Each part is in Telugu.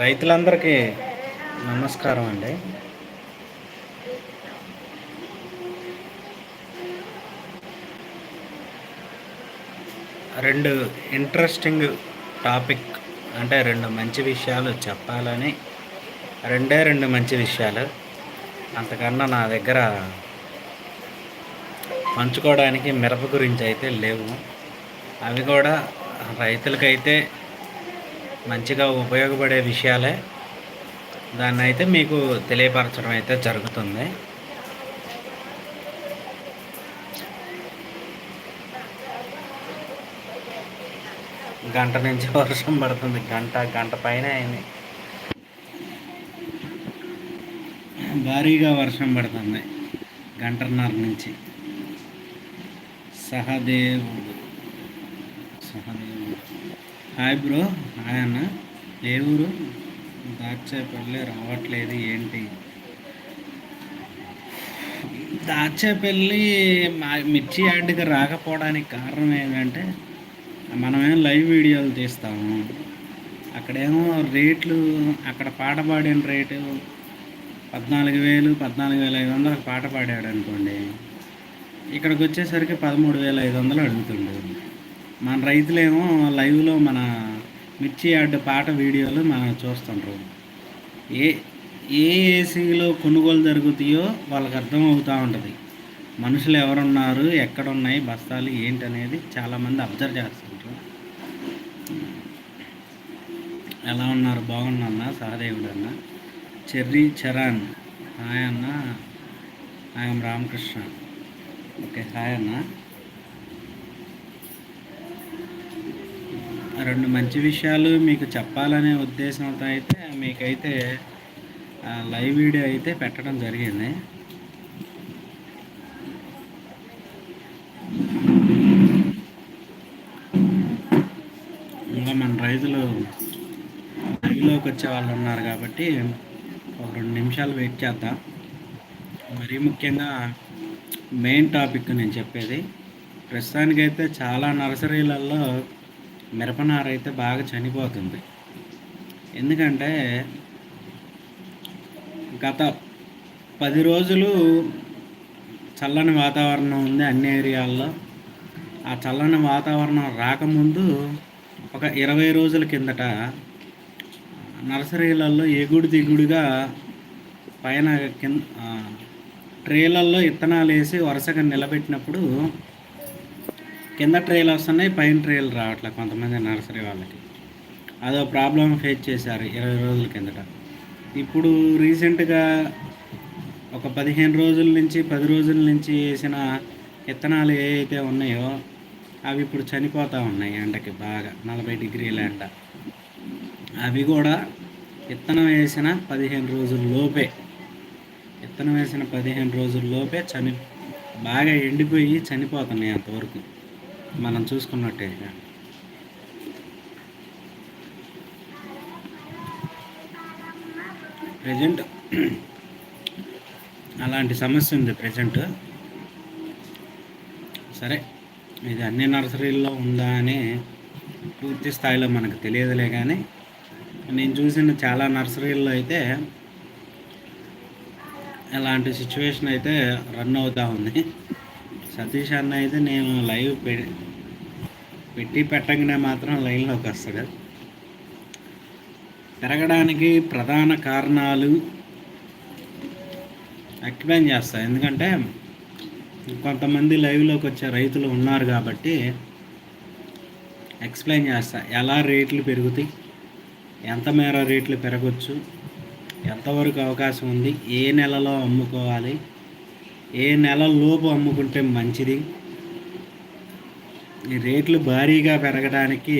రైతులందరికీ నమస్కారం అండి. రెండు ఇంట్రెస్టింగ్ టాపిక్ అంటే రెండు మంచి విషయాలు చెప్పాలని రెండే రెండు మంచి విషయాలు అంతకన్నా నా దగ్గర పంచుకోవడానికి మిరప గురించి అయితే లేవు. అవి కూడా రైతులకైతే మంచిగా ఉపయోగపడే విషయాలే. దాన్ని అయితే మీకు తెలియపరచడం అయితే జరుగుతుంది. గంట నుంచి వర్షం పడుతుంది. గంట గంట పైన అయింది. భారీగా వర్షం పడుతుంది. గంటన్నర నుంచి. సహదేవుడు సహదేవుడు. హాయ్ బ్రో హాయ్ అన్న. ఏ ఊరు? దాచేపల్లి రావట్లేదు ఏంటి? దాచేపల్లి మా మిర్చి యాడ్కి రాకపోవడానికి కారణం ఏంటంటే మనమేం లైవ్ వీడియోలు తీస్తాము. అక్కడేమో రేట్లు అక్కడ పాట పాడిన రేటు పద్నాలుగు వేలు పద్నాలుగు వేల ఐదు వందలకు పాట పాడాడు అనుకోండి ఇక్కడికి వచ్చేసరికి పదమూడు వేల ఐదు వందలు అడుగుతుండేది మన రైతులేమో లైవ్లో మన మిర్చి యార్డ్ పాట వీడియోలు మనం చూస్తుంటారు ఏ ఏ ఏసీలో కొనుగోలు జరుగుతాయో వాళ్ళకి అర్థం అవుతూ ఉంటుంది. మనుషులు ఎవరున్నారు ఎక్కడున్నాయి బస్తాలు ఏంటి అనేది చాలామంది అబ్జర్వ్ చేస్తుంటారు ఎలా ఉన్నారు? బాగున్నా సహదేవుడు అన్న చెర్రీ చరణ్. హాయ్ అన్న. ఐఎమ్ రామకృష్ణ. ఓకే హాయ్ అన్న. రెండు మంచి విషయాలు మీకు చెప్పాలనే ఉద్దేశంతో అయితే మీకైతే లైవ్ వీడియో అయితే పెట్టడం జరిగింది. ఇంకా మన రైతులు లైవ్లోకి వచ్చే వాళ్ళు ఉన్నారు కాబట్టి ఒక రెండు నిమిషాలు వెయిట్ చేద్దాం. మరీ ముఖ్యంగా మెయిన్ టాపిక్ నేను చెప్పేది. ప్రస్తుతానికైతే చాలా నర్సరీలలో మిరపనార అయితే బాగా చనిపోతుంది. ఎందుకంటే గత పది రోజులు చల్లని వాతావరణం ఉంది అన్ని ఏరియాల్లో. ఆ చల్లని వాతావరణం రాకముందు ఒక ఇరవై రోజుల కిందట నర్సరీలలో ఎగుడు దిగుడుగా పైన కింద ట్రేలల్లో ఇత్తనాలు వేసి వరుసగా నిలబెట్టినప్పుడు కింద ట్రేలు వస్తున్నాయి పైన ట్రేలు రావట్లే కొంతమంది నర్సరీ వాళ్ళకి. అదో ప్రాబ్లం ఫేస్ చేశారు ఇరవై రోజుల కిందట. ఇప్పుడు రీసెంట్గా ఒక పదిహేను రోజుల నుంచి పది రోజుల నుంచి వేసిన విత్తనాలు ఏవైతే ఉన్నాయో అవి ఇప్పుడు చనిపోతూ ఉన్నాయి ఎండకి బాగా నలభై డిగ్రీల ఎండ. అవి కూడా విత్తనం వేసిన పదిహేను రోజుల లోపే విత్తనం వేసిన పదిహేను రోజుల లోపే చని బాగా ఎండిపోయి చనిపోతున్నాయి అంతవరకు. మనం చూసుకున్నట్టే. ప్రజెంట్ అలాంటి సమస్య ఉంది ప్రజెంట్. సరే ఇది అన్ని నర్సరీల్లో ఉందా అని పూర్తి స్థాయిలో మనకు తెలియదులే కానీ నేను చూసిన చాలా నర్సరీల్లో అయితే ఇలాంటి సిచ్యువేషన్ అయితే రన్ అవుతూ ఉంది. సతీష్ అన్న అయితే నేను లైవ్ పెట్టి పెట్టగానే మాత్రం లైన్లోకి వస్తాడు. పెరగడానికి ప్రధాన కారణాలు ఎక్స్ప్లెయిన్ చేస్తా. ఎందుకంటే కొంతమంది లైవ్లోకి వచ్చే రైతులు ఉన్నారు కాబట్టి ఎక్స్ప్లెయిన్ చేస్తా. ఎలా రేట్లు పెరుగుతాయి ఎంత మేర రేట్లు పెరగచ్చు ఎంతవరకు అవకాశం ఉంది ఏ నెలలో అమ్ముకోవాలి ఏ నెల లోపు అమ్ముకుంటే మంచిది ఈ రేట్లు భారీగా పెరగడానికి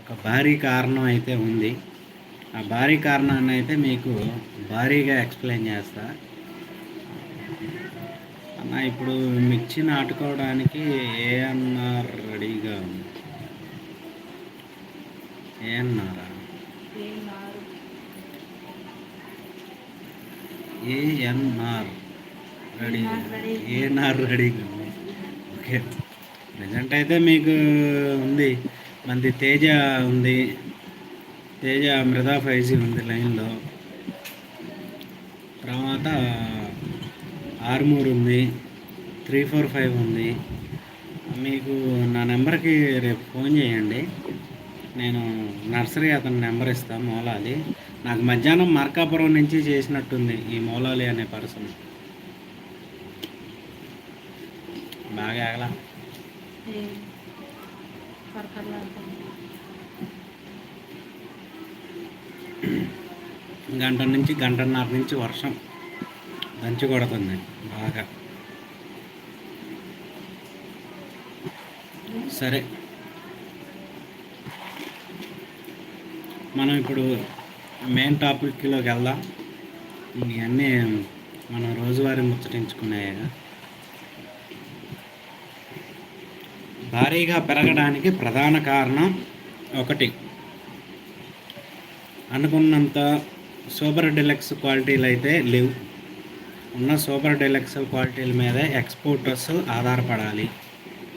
ఒక భారీ కారణం అయితే ఉంది. ఆ భారీ కారణాన్ని అయితే మీకు భారీగా ఎక్స్ప్లెయిన్ చేస్తా. అన్న ఇప్పుడు మిర్చి నాటుకోవడానికి ఏఎన్ఆర్ రెడీగా ఉంది. ఏఎన్ఆరా ఏఎన్ఆర్ రెడీ. ఏఎన్ఆర్ రెడీగా ఉంది. ఓకే. ప్రజెంట్ అయితే మీకు ఉంది. మంది తేజ ఉంది. తేజ మృదా ఫైవ్ జీ ఉంది లైన్లో. తర్వాత ఆర్మూర్ ఉంది. త్రీ ఫోర్ ఫైవ్ ఉంది. మీకు నా నెంబర్కి రేపు ఫోన్ చేయండి. నేను నర్సరీ అతని నెంబర్ ఇస్తాను మూలాలి. నాకు మధ్యాహ్నం మార్కాపురం నుంచి చేసినట్టుంది ఈ మూలాలి అనే పర్సన్. బాగా ఆగలా. గంట నుంచి గంటన్నర నుంచి వర్షం. దంచి కొడుతుంది బాగా. సరే. మనం ఇప్పుడు మెయిన్ టాపిక్లోకి వెళ్దాం. ఇవన్నీ మనం రోజువారీ కదా భారీగా పెరగడానికి ప్రధాన కారణం ఒకటి. అనుకున్నంత సూపర్ డెలక్స్ క్వాలిటీలు అయితే లేవు. ఉన్న సూపర్ డెలక్స్ క్వాలిటీల మీదే ఎక్స్పోర్టర్స్ ఆధారపడాలి.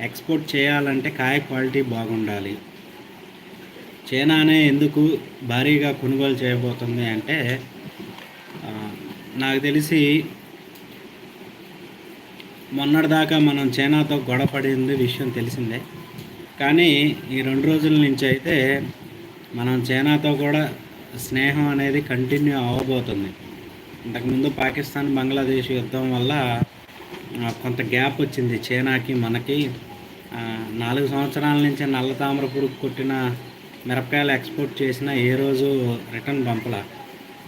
ఎక్స్పోర్ట్ చేయాలంటే కాయ క్వాలిటీ బాగుండాలి. చైనానే ఎందుకు భారీగా కొనుగోలు చేయబోతుంది అంటే నాకు తెలిసి మొన్నటిదాకా మనం చైనాతో గొడవపడింది విషయం తెలిసిందే. కానీ ఈ రెండు రోజుల నుంచి అయితే మనం చైనాతో కూడా స్నేహం అనేది కంటిన్యూ అవ్వబోతుంది ఇంతకుముందు పాకిస్తాన్ బంగ్లాదేశ్ యుద్ధం వల్ల కొంత గ్యాప్ వచ్చింది చైనాకి మనకి. నాలుగు సంవత్సరాల నుంచి నల్ల తామర పురుగు కొట్టిన మిరపకాయలు ఎక్స్పోర్ట్ చేసిన ఏ రోజు రిటర్న్ పంపల.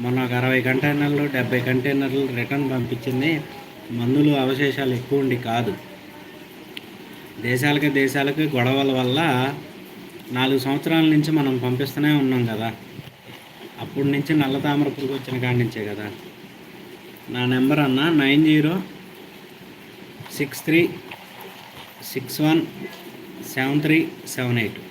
మొన్న ఒక అరవై కంటైనర్లు డెబ్బై కంటైనర్లు రిటర్న్ పంపించింది. మందులు అవశేషాలు ఎక్కువ ఉండి కాదు. దేశాలకి దేశాలకి గొడవల వల్ల నాలుగు సంవత్సరాల నుంచి మనం పంపిస్తూనే ఉన్నాం కదా. అప్పటి నుంచి నల్ల తామర పురుగు వచ్చిన కాడి నుంచే కదా. నా నెంబర్ అన్న nine zero six three six one seven three seven eight.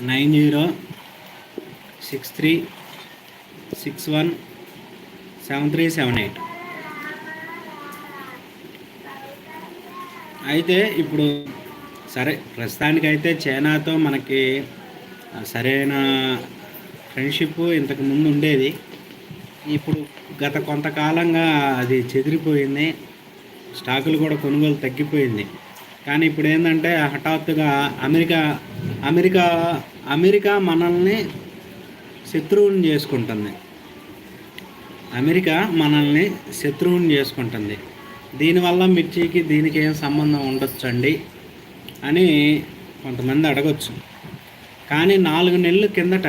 Nine zero six three six one seven three seven eight. అయితే ఇప్పుడు సరే ప్రస్తుతానికైతే చైనాతో మనకి సరైన ఫ్రెండ్షిప్ ఇంతకు ముందు ఉండేది. ఇప్పుడు గత కొంతకాలంగా అది చెదిరిపోయింది. స్టాకులు కూడా కొనుగోలు తగ్గిపోయింది. కానీ ఇప్పుడు ఏంటంటే హఠాత్తుగా అమెరికా అమెరికా అమెరికా మనల్ని శత్రువుని చేసుకుంటుంది. అమెరికా మనల్ని శత్రువుని చేసుకుంటుంది. దీనివల్ల మిర్చికి దీనికి ఏం సంబంధం ఉండొచ్చండి అని కొంతమంది అడగొచ్చు. కానీ నాలుగు నెలల కిందట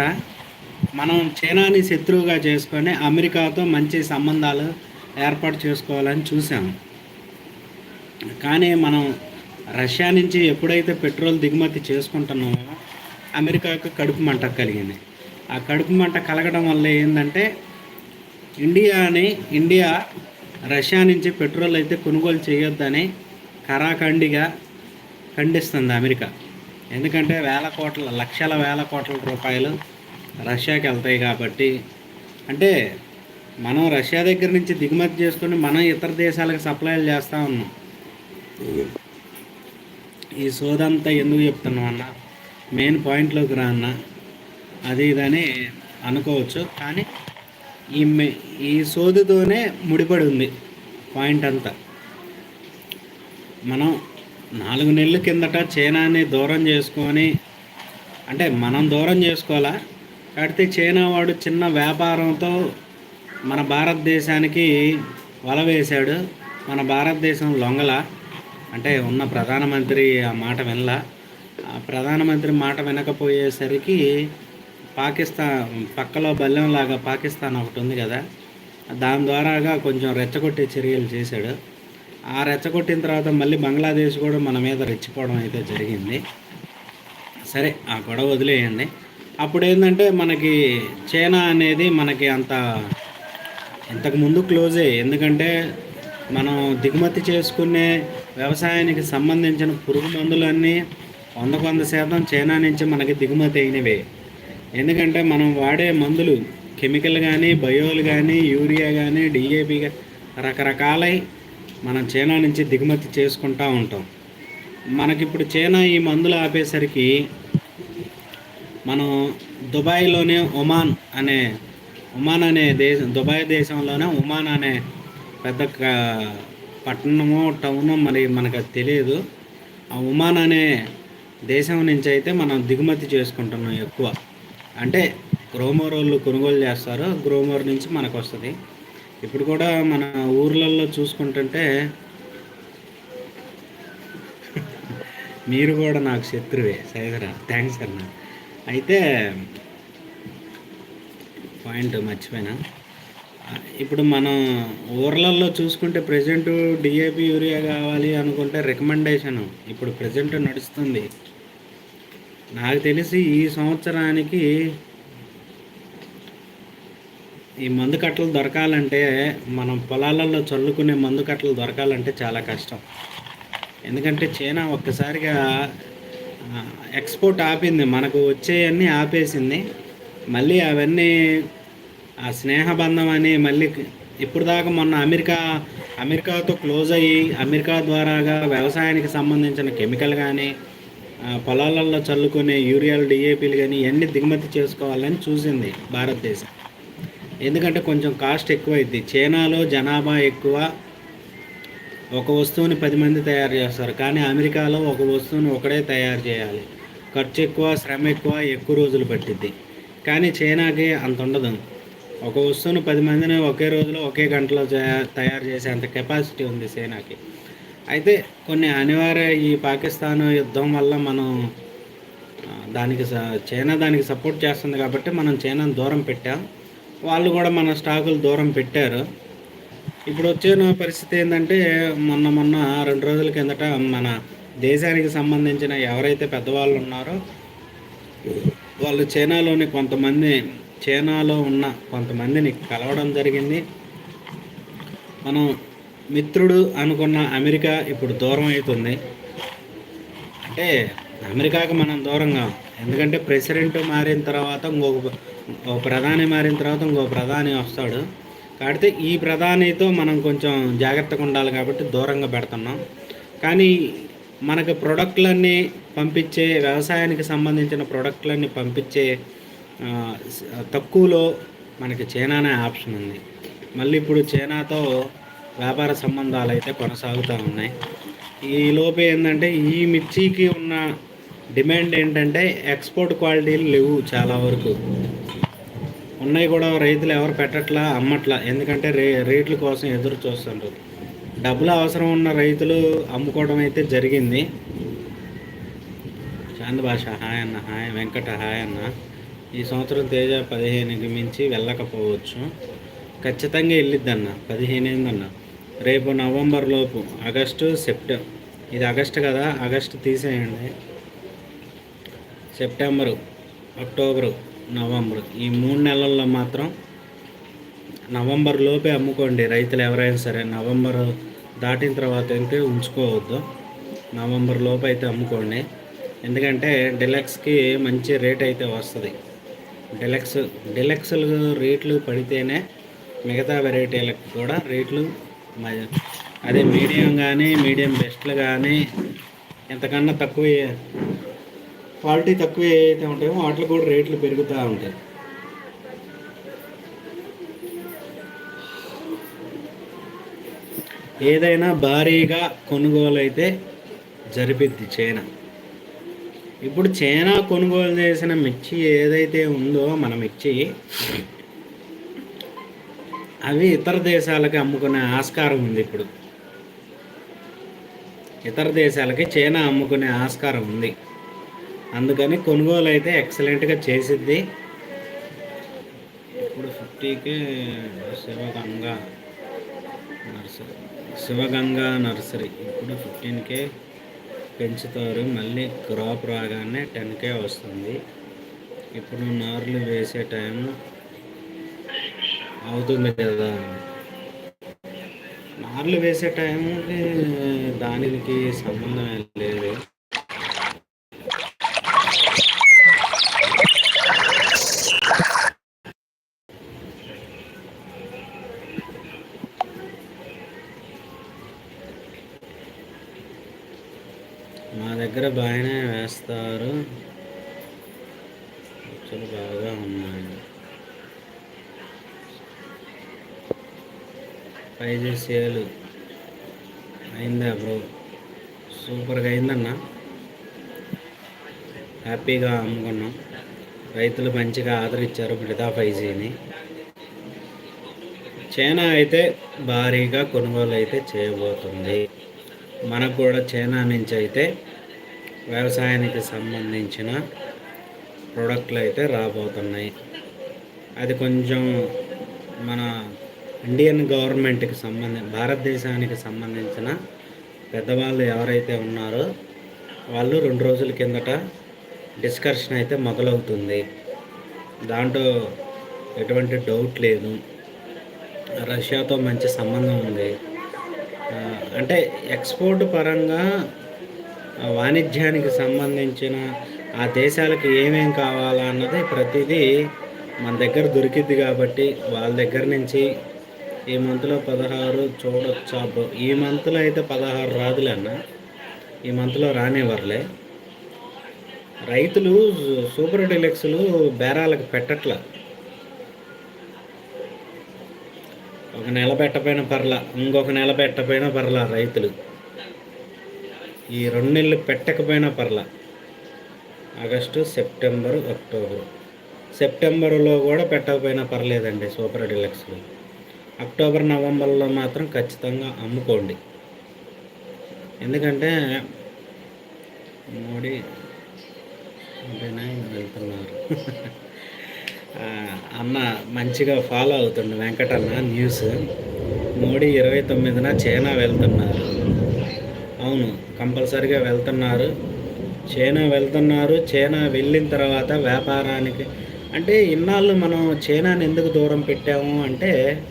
మనం చైనాని శత్రువుగా చేసుకొని అమెరికాతో మంచి సంబంధాలు ఏర్పాటు చేసుకోవాలని చూసాము కానీ మనం రష్యా నుంచి ఎప్పుడైతే పెట్రోల్ దిగుమతి చేసుకుంటున్నామో అమెరికాకు కడుపు మంట కలిగింది. ఆ కడుపు మంట కలగడం వల్ల ఏంటంటే ఇండియాని ఇండియా రష్యా నుంచి పెట్రోల్ అయితే కొనుగోలు చేయొద్దని కరాఖండిగా ఖండిస్తుంది అమెరికా. ఎందుకంటే వేల కోట్ల లక్షల వేల కోట్ల రూపాయలు రష్యాకి వెళ్తాయి కాబట్టి అంటే మనం రష్యా దగ్గర నుంచి దిగుమతి చేసుకుని మనం ఇతర దేశాలకు సప్లైలు చేస్తూ ఉన్నాం. ఈ సోదంతా ఎందుకు చెప్తున్నాం అన్న? మెయిన్ పాయింట్లోకి రా అన్న. అది ఇదని అనుకోవచ్చు కానీ ఈ మె ఈ సోదుతోనే ముడిపడి ఉంది పాయింట్ అంతా. మనం నాలుగు నెలల కిందట చైనాని దూరం చేసుకొని అంటే మనం దూరం చేసుకోవాలా? కాకపోతే చైనా వాడు చిన్న వ్యాపారంతో మన భారతదేశానికి వల వేశాడు మన భారతదేశం లొంగల. అంటే ఉన్న ప్రధానమంత్రి ఆ మాట వినలా. ఆ ప్రధానమంత్రి మాట వినకపోయేసరికి పాకిస్తాన్ పక్కలో బల్లెంలాగా పాకిస్తాన్ ఒకటి ఉంది కదా దాని ద్వారాగా కొంచెం రెచ్చగొట్టే చర్యలు చేశాడు. ఆ రెచ్చగొట్టిన తర్వాత మళ్ళీ బంగ్లాదేశ్ కూడా మన మీద రెచ్చిపోవడం అయితే జరిగింది. సరే ఆ గొడవ వదిలేయండి. అప్పుడు ఏంటంటే మనకి చైనా అనేది మనకి అంత ఇంతకుముందు క్లోజే. ఎందుకంటే మనం దిగుమతి చేసుకునే వ్యవసాయానికి సంబంధించిన పురుగు మందులన్నీ వంద వంద శాతం చైనా నుంచి మనకి దిగుమతి అయినవే. ఎందుకంటే మనం వాడే మందులు కెమికల్ కానీ బయోలు కానీ యూరియా కానీ డిఏపి రకరకాలై మనం చైనా నుంచి దిగుమతి చేసుకుంటూ ఉంటాం. మనకిప్పుడు చైనా ఈ మందులు ఆపేసరికి మనం దుబాయ్లోనే ఒమాన్ అనే ఒమాన్ అనే దేశం దుబాయ్ దేశంలోనే ఒమాన్ అనే పెద్ద పట్టణము పట్టణమో టౌనో మరి మనకు అది తెలియదు. ఆ ఒమాన్ అనే దేశం నుంచి అయితే మనం దిగుమతి చేసుకుంటున్నాం ఎక్కువ. అంటే గ్రోమోర్ వాళ్ళు కొనుగోలు చేస్తారు గ్రోమోర్ నుంచి మనకు వస్తుంది. ఇప్పుడు కూడా మన ఊర్లలో చూసుకుంటుంటే మీరు కూడా నాకు శత్రువే సైదరా. థ్యాంక్స్ అన్న. అయితే పాయింట్ మర్చిపోయినా. ఇప్పుడు మనం ఊర్లలో చూసుకుంటే ప్రజెంట్ డిఏపి యూరియా కావాలి అనుకుంటే రికమెండేషన్ ఇప్పుడు ప్రజెంట్ నడుస్తుంది. నాకు తెలిసి ఈ సంవత్సరానికి ఈ మందు కట్టలు దొరకాలంటే మనం పొలాలలో చల్లుకునే మందు కట్టలు దొరకాలంటే చాలా కష్టం. ఎందుకంటే చైనా ఒక్కసారిగా ఎక్స్పోర్ట్ ఆపింది. మనకు వచ్చేవన్నీ ఆపేసింది. మళ్ళీ అవన్నీ ఆ స్నేహబంధం అని మళ్ళీ ఇప్పుడు దాకా మొన్న అమెరికా అమెరికాతో క్లోజ్ అయ్యి అమెరికా ద్వారాగా వ్యవసాయానికి సంబంధించిన కెమికల్ కానీ పొలాలలో చల్లుకునే యూరియాలు డిఏపీలు కానీ ఇవన్నీ దిగుమతి చేసుకోవాలని చూసింది భారతదేశం. ఎందుకంటే కొంచెం కాస్ట్ ఎక్కువైద్ది. చైనాలో జనాభా ఎక్కువ ఒక వస్తువుని పది మంది తయారు చేస్తారు. కానీ అమెరికాలో ఒక వస్తువుని ఒకడే తయారు చేయాలి. ఖర్చు ఎక్కువ శ్రమ ఎక్కువ ఎక్కువ రోజులు పట్టిద్ది. కానీ చైనాకి అంత ఉండదు. ఒక వస్తువును పది మందిని ఒకే రోజులో ఒకే గంటలో తయారు చేసే అంత కెపాసిటీ ఉంది సేనాకి. అయితే కొన్ని అనివార్య ఈ పాకిస్తాన్ యుద్ధం వల్ల మనం దానికి స- చైనా దానికి సపోర్ట్ చేస్తుంది కాబట్టి మనం చైనాను దూరం పెట్టాం. వాళ్ళు కూడా మన స్టాకులు దూరం పెట్టారు. ఇప్పుడు వచ్చిన పరిస్థితి ఏంటంటే మొన్న మొన్న రెండు రోజుల కిందట మన దేశానికి సంబంధించిన ఎవరైతే పెద్దవాళ్ళు ఉన్నారో వాళ్ళు చైనాలోని కొంతమంది చైనాలో ఉన్న కొంతమందిని కలవడం జరిగింది. మనం మిత్రుడు అనుకున్న అమెరికా ఇప్పుడు దూరం అవుతుంది. అంటే అమెరికాకి మనం దూరంగా ఎందుకంటే ప్రెసిడెంట్ మారిన తర్వాత ఇంకొక ఒక ప్రధాని మారిన తర్వాత ఇంకో ప్రధాని వస్తాడు. కాబట్టి ఈ ప్రధానితో మనం కొంచెం జాగ్రత్తగా ఉండాలి కాబట్టి దూరంగా పెడుతున్నాం. కానీ మనకు ప్రొడక్ట్లన్నీ పంపించే వ్యవసాయానికి సంబంధించిన ప్రొడక్ట్లన్నీ పంపించే తక్కువలో మనకి చైనానే ఆప్షన్ ఉంది. మళ్ళీ ఇప్పుడు చైనాతో వ్యాపార సంబంధాలు అయితే కొనసాగుతూ ఉన్నాయి. ఈ ఏంటంటే ఈ మిర్చికి ఉన్న డిమాండ్ ఏంటంటే ఎక్స్పోర్ట్ క్వాలిటీలు లేవు చాలా వరకు. ఉన్నాయి కూడా రైతులు ఎవరు పెట్టట్లా అమ్మట్లా. ఎందుకంటే రే రేట్ల కోసం ఎదురు చూస్తుంటారు డబ్బులు అవసరం ఉన్న రైతులు అమ్ముకోవడం అయితే జరిగింది. చాంద్ భాష హాయ్ అన్న హాయ్. వెంకట హాయ్ అన్న. ఈ సంవత్సరం తేజ పదిహేనుకి మించి వెళ్ళకపోవచ్చు. ఖచ్చితంగా వెళ్ళిద్దన్న పదిహేను ఏందన్న రేపు నవంబర్ లోపు ఆగస్టు సెప్టెంబర్ ఇది ఆగస్టు కదా ఆగస్టు తీసేయండి. సెప్టెంబరు అక్టోబరు నవంబర్ ఈ మూడు నెలల్లో మాత్రం నవంబర్ లోపే అమ్ముకోండి రైతులు ఎవరైనా సరే. నవంబర్ దాటిన తర్వాత అయితే ఉంచుకోవద్దు. నవంబర్ లోపు అయితే అమ్ముకోండి. ఎందుకంటే డిలక్స్కి మంచి రేట్ అయితే వస్తుంది. డెలక్స్ డిలక్స్లు రేట్లు పడితేనే మిగతా వెరైటీలకు కూడా రేట్లు మ- అదే మీడియం కానీ మీడియం బెస్ట్లు కానీ ఎంతకన్నా తక్కువ క్వాలిటీ తక్కువ ఏవైతే ఉంటాయో వాటికి కూడా రేట్లు పెరుగుతూ ఉంటాయి. ఏదైనా భారీగా కొనుగోలు అయితే జరిపిద్ది చైనా. ఇప్పుడు చైనా కొనుగోలు చేసిన మిర్చి ఏదైతే ఉందో మన మిర్చి అవి ఇతర దేశాలకి అమ్ముకునే ఆస్కారం ఉంది ఇప్పుడు. ఇతర దేశాలకి చైనా అమ్ముకునే ఆస్కారం ఉంది. అందుకని కొనుగోలు అయితే ఎక్సలెంట్గా చేసిద్ది. ఇప్పుడు ఫిఫ్టీకి శివగంగా నర్సరీ. శివగంగా నర్సరీ. ఇప్పుడు ఫిఫ్టీన్కే పెంచుతారు. మళ్ళీ క్రాప్ రాగానే టెన్కే వస్తుంది. ఇప్పుడు నార్లు వేసే టైం అవుతుంది కదా. నార్లు వేసే టైంకి దానికి సంబంధం ఏం లేదు మా దగ్గర బాగానే వేస్తారు ఖర్చులు బాగా ఉన్నాయి ఫైవ్ సేల్ అయిందా బ్రో? సూపర్గా అయిందన్న. హ్యాపీగా అమ్ముకున్నాం. రైతులు మంచిగా ఆదరించారు మిగతా ఫైజీని. చైనా అయితే భారీగా కొనుగోలు అయితే చేయబోతుంది. మనకు కూడా చైనా నుంచి అయితే వ్యవసాయానికి సంబంధించిన ప్రోడక్ట్లు అయితే రాబోతున్నాయి. అది కొంచెం మన ఇండియన్ గవర్నమెంట్కి సంబంధించి భారతదేశానికి సంబంధించిన పెద్దవాళ్ళు ఎవరైతే ఉన్నారో వాళ్ళు రెండు రోజుల కిందట డిస్కషన్ అయితే మొదలవుతుంది. దాంట్లో ఎటువంటి డౌట్ లేదు. రష్యాతో మంచి సంబంధం ఉంది. అంటే ఎక్స్పోర్ట్ పరంగా వాణిజ్యానికి సంబంధించిన ఆ దేశాలకు ఏమేం కావాలా అన్నది ప్రతిదీ మన దగ్గర దొరికిద్ది కాబట్టి వాళ్ళ దగ్గర నుంచి ఈ మంత్లో పదహారు చూడొచ్చా ఈ మంత్లో అయితే పదహారు రాదులే అన్న. ఈ మంత్లో రానివ్వర్లే. రైతులు సూపర్ డిలెక్స్లు బేరాలకు పెట్టట్లా. ఒక నెల పెట్టపోయిన పర్ల ఇంకొక నెల పెట్టపోయినా పర్ల రైతులు. ఈ రెండు నెలలు పెట్టకపోయినా పర్ల. August September October. సెప్టెంబరులో కూడా పెట్టకపోయినా పర్లేదండి సూపర్ డీలక్స్లు. అక్టోబర్ నవంబర్లో మాత్రం ఖచ్చితంగా అమ్ముకోండి. ఎందుకంటే మోడీ వెళ్తున్నారు. అన్న మంచిగా ఫాలో అవుతుండు వెంకటన్న న్యూస్. మోడీ ఇరవై తొమ్మిదిన చైనా వెళ్తున్నారు. అవును కంపల్సరిగా వెళ్తున్నారు. చైనా వెళ్తున్నారు. చైనా వెళ్ళిన తర్వాత వ్యాపారానికి అంటే ఇన్నాళ్ళు మనం చైనాని ఎందుకు దూరం పెట్టాము అంటే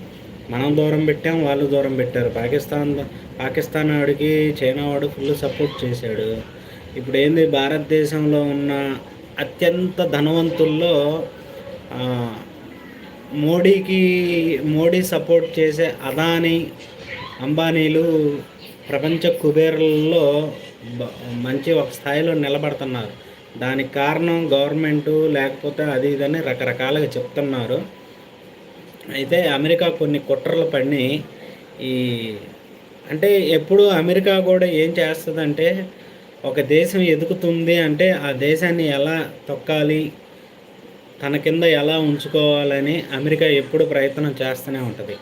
మనం దూరం పెట్టాం వాళ్ళు దూరం పెట్టారు. పాకిస్తాన్ పాకిస్తాన్ వాడికి చైనా వాడు ఫుల్ సపోర్ట్ చేశాడు. ఇప్పుడు ఏంది భారతదేశంలో ఉన్న అత్యంత ధనవంతుల్లో మోడీకి మోడీ సపోర్ట్ చేసే అదానీ అంబానీలు ప్రపంచ కుబేరులలో మంచి ఒక స్థాయిలో నిలబడుతున్నారు. దానికి కారణం గవర్నమెంటు లేకపోతే అది ఇదని రకరకాలుగా చెప్తున్నారు. అయితే అమెరికా కొన్ని కుట్రలు పడి ఈ అంటే ఎప్పుడు అమెరికా కూడా ఏం చేస్తుందంటే ఒక దేశం ఎదుగుతుంది అంటే ఆ దేశాన్ని ఎలా తొక్కాలి తన కింద ఎలా ఉంచుకోవాలని అమెరికా ఎప్పుడు ప్రయత్నం చేస్తూనే ఉంటుంది.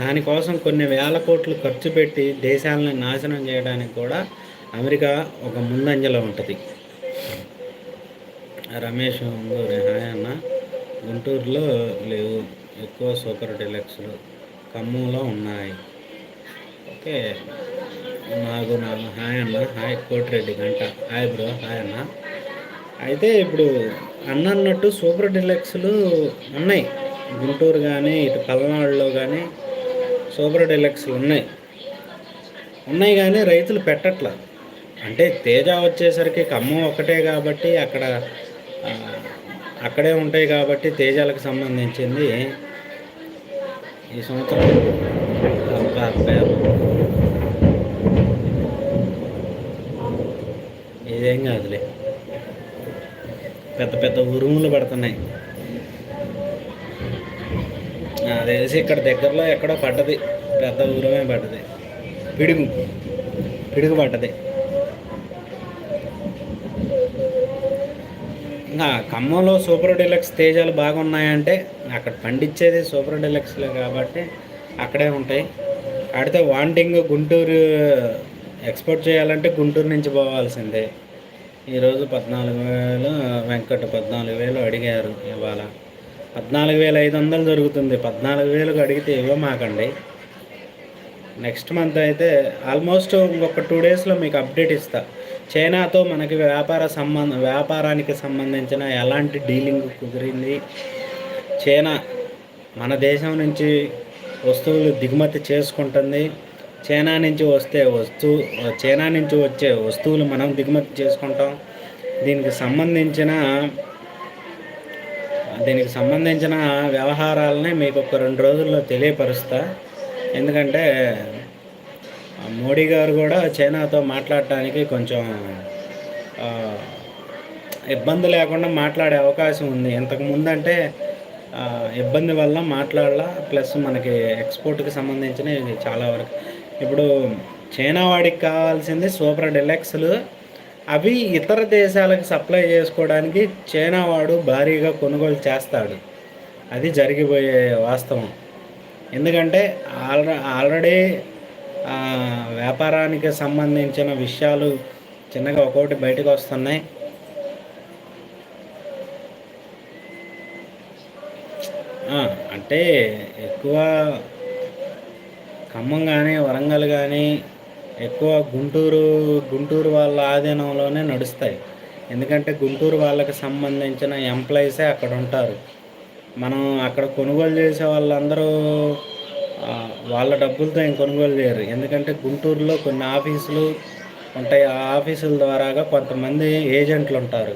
దానికోసం కొన్ని వేల కోట్లు ఖర్చు పెట్టి దేశాలను నాశనం చేయడానికి కూడా అమెరికా ఒక ముందంజలో ఉంటుంది. రమేష్ హాయ్ అన్న. గుంటూరులో లేవు. ఎక్కువ సూపర్ డిలక్స్లు ఖమ్మంలో ఉన్నాయి. ఓకే. నాకు నాకు హాయ్ అన్న. హాయ్ కోటిరెడ్డి గంట. Hi bro. హాయ్ అన్న. అయితే ఇప్పుడు అన్న అన్నట్టు సూపర్ డిలక్స్లు ఉన్నాయి. గుంటూరు కానీ ఇటు పల్నాడులో కానీ సూపర్ డిలక్స్లు ఉన్నాయి. ఉన్నాయి కానీ రైతులు పెట్టట్ల. అంటే తేజ వచ్చేసరికి ఖమ్మం ఒకటే కాబట్టి అక్కడ అక్కడే ఉంటాయి కాబట్టి తేజాలకు సంబంధించింది. ఈ సంవత్సరం ఇదేం కాదులే. పెద్ద పెద్ద ఉరుములు పడుతున్నాయి. అది తెలిసి ఇక్కడ దగ్గరలో ఎక్కడో పడ్డది. పెద్ద ఉరుమే పడ్డది. పిడుగు. పిడుగు పడ్డది. ఇంకా ఖమ్మంలో సూపర్ డీలక్స్ తేజాలు బాగున్నాయంటే అక్కడ పండించేది సూపర్ డీలక్స్లే కాబట్టి అక్కడే ఉంటాయి. ఆడితే వాంటింగ్ గుంటూరు ఎక్స్పోర్ట్ చేయాలంటే గుంటూరు నుంచి పోవాల్సిందే. ఈరోజు పద్నాలుగు వేలు వెంకట పద్నాలుగు వేలు అడిగారు ఇవాళ. పద్నాలుగు వేల ఐదు వందలు దొరుకుతుంది. పద్నాలుగు వేలకు అడిగితే ఇవ్వమాకండి నెక్స్ట్ మంత్ అయితే ఆల్మోస్ట్ ఇంకొక టూ డేస్లో మీకు అప్డేట్ ఇస్తాను చైనాతో మనకి వ్యాపార సంబంధ వ్యాపారానికి సంబంధించిన ఎలాంటి డీలింగ్ కుదిరింది? చైనా మన దేశం నుంచి వస్తువులు దిగుమతి చేసుకుంటుంది. చైనా నుంచి వస్తే వస్తువు చైనా నుంచి వచ్చే వస్తువులు మనం దిగుమతి చేసుకుంటాం. దీనికి సంబంధించిన దీనికి సంబంధించిన వ్యవహారాలని మీకు ఒక రెండు రోజుల్లో తెలియపరుస్తా. ఎందుకంటే మోడీ గారు కూడా చైనాతో మాట్లాడటానికి కొంచెం ఇబ్బంది లేకుండా మాట్లాడే అవకాశం ఉంది. ఇంతకు ముందంటే ఇబ్బంది వల్ల మాట్లాడాల ప్లస్ మనకి ఎక్స్పోర్ట్కి సంబంధించిన చాలా వరకు. ఇప్పుడు చైనా వాడికి కావాల్సింది సూపర్ డెలెక్స్లు. అవి ఇతర దేశాలకు సప్లై చేసుకోవడానికి చైనా వాడు భారీగా కొనుగోలు చేస్తాడు. అది జరిగిపోయే వాస్తవం. ఎందుకంటే ఆల్ ఆల్రెడీ వ్యాపారానికి సంబంధించిన విషయాలు చిన్నగా ఒక్కొక్కటి బయటకు వస్తున్నాయి. అంటే ఎక్కువ ఖమ్మం కానీ వరంగల్ కానీ ఎక్కువ గుంటూరు గుంటూరు వాళ్ళ ఆధీనంలోనే నడుస్తాయి. ఎందుకంటే గుంటూరు వాళ్ళకి సంబంధించిన ఎంప్లాయీసే అక్కడ ఉంటారు. మనం అక్కడ కొనుగోలు చేసే వాళ్ళందరూ వాళ్ళ డబ్బులతో ఏం కొనుగోలు చేయరు. ఎందుకంటే గుంటూరులో కొన్ని ఆఫీసులు ఉంటాయి. ఆ ఆఫీసుల ద్వారాగా కొంతమంది ఏజెంట్లు ఉంటారు.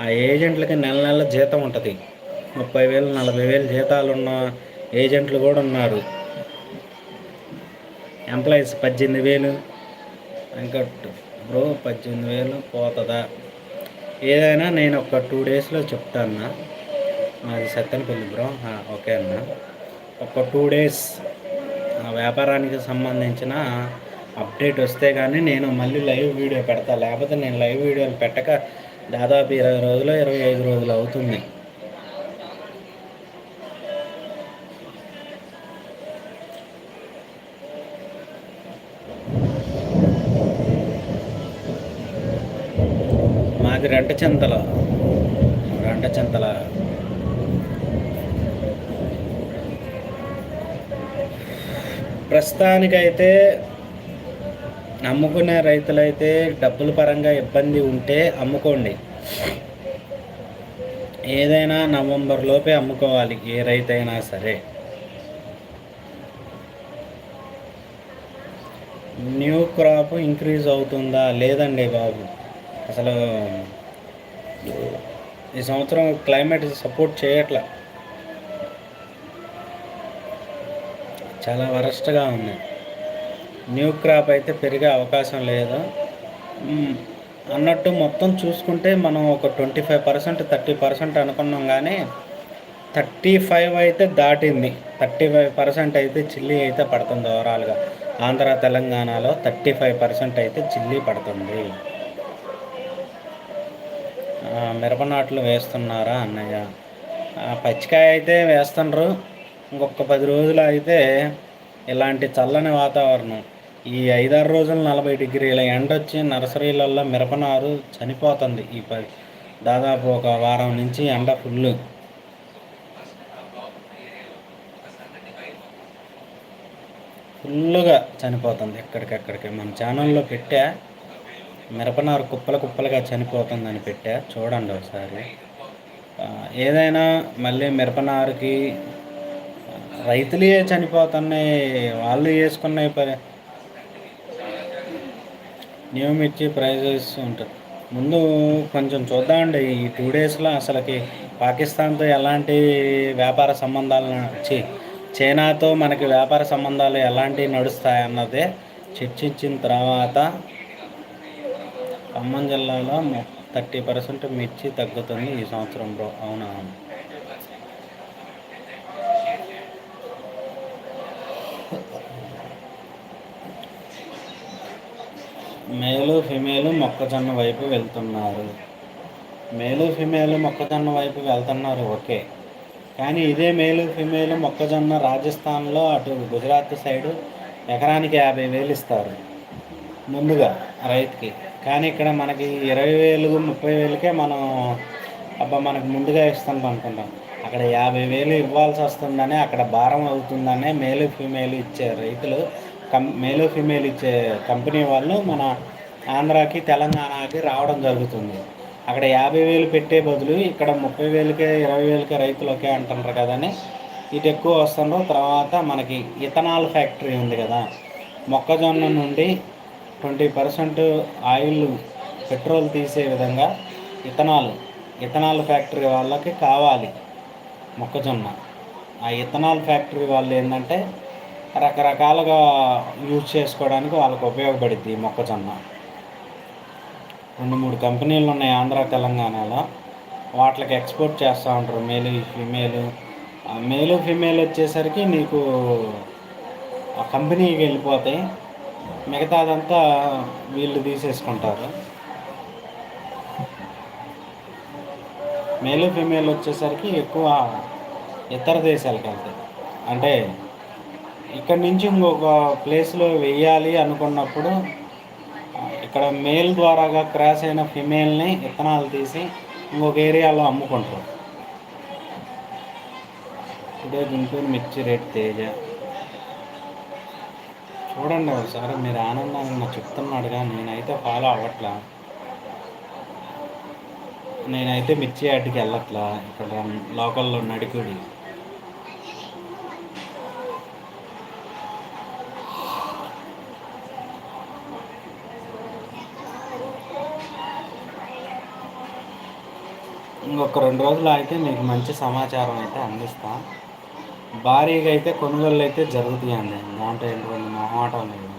ఆ ఏజెంట్లకి నెల నెల జీతం ఉంటుంది. ముప్పై వేలు నలభై వేలు జీతాలు ఉన్న ఏజెంట్లు కూడా ఉన్నారు. ఎంప్లాయీస్ పద్దెనిమిది వేలు ఇంకా బ్రో పద్దెనిమిది వేలు పోతుందా? ఏదైనా నేను ఒక టూ డేస్లో చెప్తాను మాది సత్తెనపల్లి బ్రో. ఓకే అన్న. ఒక టూ డేస్ వ్యాపారానికి సంబంధించిన అప్డేట్ వస్తే కానీ నేను మళ్ళీ లైవ్ వీడియో పెడతా. లేకపోతే నేను లైవ్ వీడియోలు పెట్టక దాదాపు ఇరవై రోజులు ఇరవై ఐదు రోజులు అవుతుంది. మాది రెంట చింతల రెంట చింతల ప్రస్తుతానికైతే అమ్ముకునే రైతులైతే డబ్బుల పరంగా ఇబ్బంది ఉంటే అమ్ముకోండి. ఏదైనా నవంబర్ లోపే అమ్ముకోవాలి ఏ రైతైనా సరే. న్యూ క్రాప్ ఇంక్రీజ్ అవుతుందా లేదండి బాబు. అసలు ఈ సంవత్సరం క్లైమేట్ సపోర్ట్ చేయట్లే. చాలా వరస్ట్గా ఉంది. న్యూ క్రాప్ అయితే పెరిగే అవకాశం లేదు. అన్నట్టు మొత్తం చూసుకుంటే మనం ఒక twenty five percent thirty percent అనుకున్నాం కానీ థర్టీ ఫైవ్ అయితే దాటింది. థర్టీ ఫైవ్ పర్సెంట్ అయితే చిల్లీ అయితే పడుతుంది ఓవరాల్గా. ఆంధ్ర తెలంగాణలో థర్టీ ఫైవ్ పర్సెంట్ అయితే చిల్లీ పడుతుంది. మిరప నాట్లు వేస్తున్నారా అన్నయ్య? పచ్చికాయ అయితే వేస్తుండ్రు. ఇంకొక పది రోజులు అయితే ఇలాంటి చల్లని వాతావరణం. ఈ ఐదారు రోజులు నలభై డిగ్రీల ఎండ వచ్చి నర్సరీలలో మిరపనారు చనిపోతుంది ఈ పది దాదాపు ఒక వారం నుంచి ఎండ ఫుల్ ఫుల్గా చనిపోతుంది ఎక్కడికెక్కడికి. మన ఛానల్లో పెట్టా మిరపనారు కుప్పల కుప్పలుగా చనిపోతుందని పెట్టా. చూడండి ఒకసారి. ఏదైనా మళ్ళీ మిరపనారుకి రైతులే చనిపోతున్నాయి వాళ్ళు వేసుకున్నాయి పరి న్యూ మిర్చి ప్రైజెస్ ఉంటుంది ముందు కొంచెం చూద్దామండి ఈ టూ డేస్లో అసలుకి పాకిస్తాన్తో ఎలాంటి వ్యాపార సంబంధాలు వచ్చి చైనాతో మనకి వ్యాపార సంబంధాలు ఎలాంటివి నడుస్తాయన్నదే చర్చించిన తర్వాత ఖమ్మం జిల్లాలో థర్టీ పర్సెంట్ మిర్చి తగ్గుతుంది ఈ సంవత్సరంలో అవునవును మేలు ఫిమేలు మొక్కజొన్న వైపు వెళ్తున్నారు. మేలు ఫిమేలు మొక్కజొన్న వైపు వెళ్తున్నారు ఓకే. కానీ ఇదే మేలు ఫిమేలు మొక్కజొన్న రాజస్థాన్లో అటు గుజరాత్ సైడు ఎకరానికి యాభై వేలు ఇస్తారు ముందుగా రైతుకి. కానీ ఇక్కడ మనకి ఇరవై వేలు ముప్పై వేలకే మనం అబ్బా మనకు ముందుగా ఇస్తాం అనుకుంటాం. అక్కడ యాభై వేలు ఇవ్వాల్సి వస్తుందని అక్కడ భారం అవుతుందనే మేలు ఫీమేల్ ఇచ్చే రైతులు కం మేలు ఫీమేల్ ఇచ్చే కంపెనీ వాళ్ళు మన ఆంధ్రాకి తెలంగాణకి రావడం జరుగుతుంది. అక్కడ యాభై వేలు పెట్టే బదులు ఇక్కడ ముప్పై వేలకే ఇరవై వేలకే రైతులకే అంటున్నారు కదని. ఇటు ఎక్కువ వస్తుండ్రు తర్వాత మనకి ఇథనాల్ ఫ్యాక్టరీ ఉంది కదా. మొక్కజొన్న నుండి ట్వంటీ పర్సెంట్ ఆయిల్ పెట్రోల్ తీసే విధంగా ఇథనాల్ ఇథనాల్ ఫ్యాక్టరీ వాళ్ళకి కావాలి. మొక్కజొన్న. ఆ ఇథనాల్ ఫ్యాక్టరీ వాళ్ళు ఏంటంటే రకరకాలుగా యూజ్ చేసుకోవడానికి వాళ్ళకు ఉపయోగపడుద్ది మొక్కజొన్న. రెండు మూడు కంపెనీలు ఉన్నాయి ఆంధ్ర తెలంగాణలో. వాటికి ఎక్స్పోర్ట్ చేస్తూ ఉంటారు మేలు ఫిమేలు. ఆ మేలు ఫిమేల్ వచ్చేసరికి నీకు ఆ కంపెనీకి వెళ్ళిపోతాయి మిగతాదంతా వీళ్ళు తీసేసుకుంటారు. మేలు ఫీమేల్ వచ్చేసరికి ఎక్కువ ఇతర దేశాలకు వెళ్తాయి. అంటే ఇక్కడ నుంచి ఇంకొక ప్లేస్లో వెయ్యాలి అనుకున్నప్పుడు ఇక్కడ మేల్ ద్వారాగా క్రాస్ అయిన ఫిమేల్ని విత్తనాలు తీసి ఇంకొక ఏరియాలో అమ్ముకుంటారు. ఇదే గుంటూరు మిర్చి రేట్ తేజ. చూడండి ఒకసారి మీరు ఆనందాన్ని చెప్తున్నాడుగా నేనైతే ఫాలో అవ్వట్లా. నేనైతే మిర్చి యాడ్కి వెళ్ళట్లా. ఇక్కడ లోకల్లో నడికుడి ఇంకొక రెండు రోజులు అయితే మీకు మంచి సమాచారం అయితే అందిస్తాం. భారీగా అయితే కొనుగోళ్ళు అయితే జరుగుతాయండి దాంట్లో ఎటువంటి మొహమాటం లేదు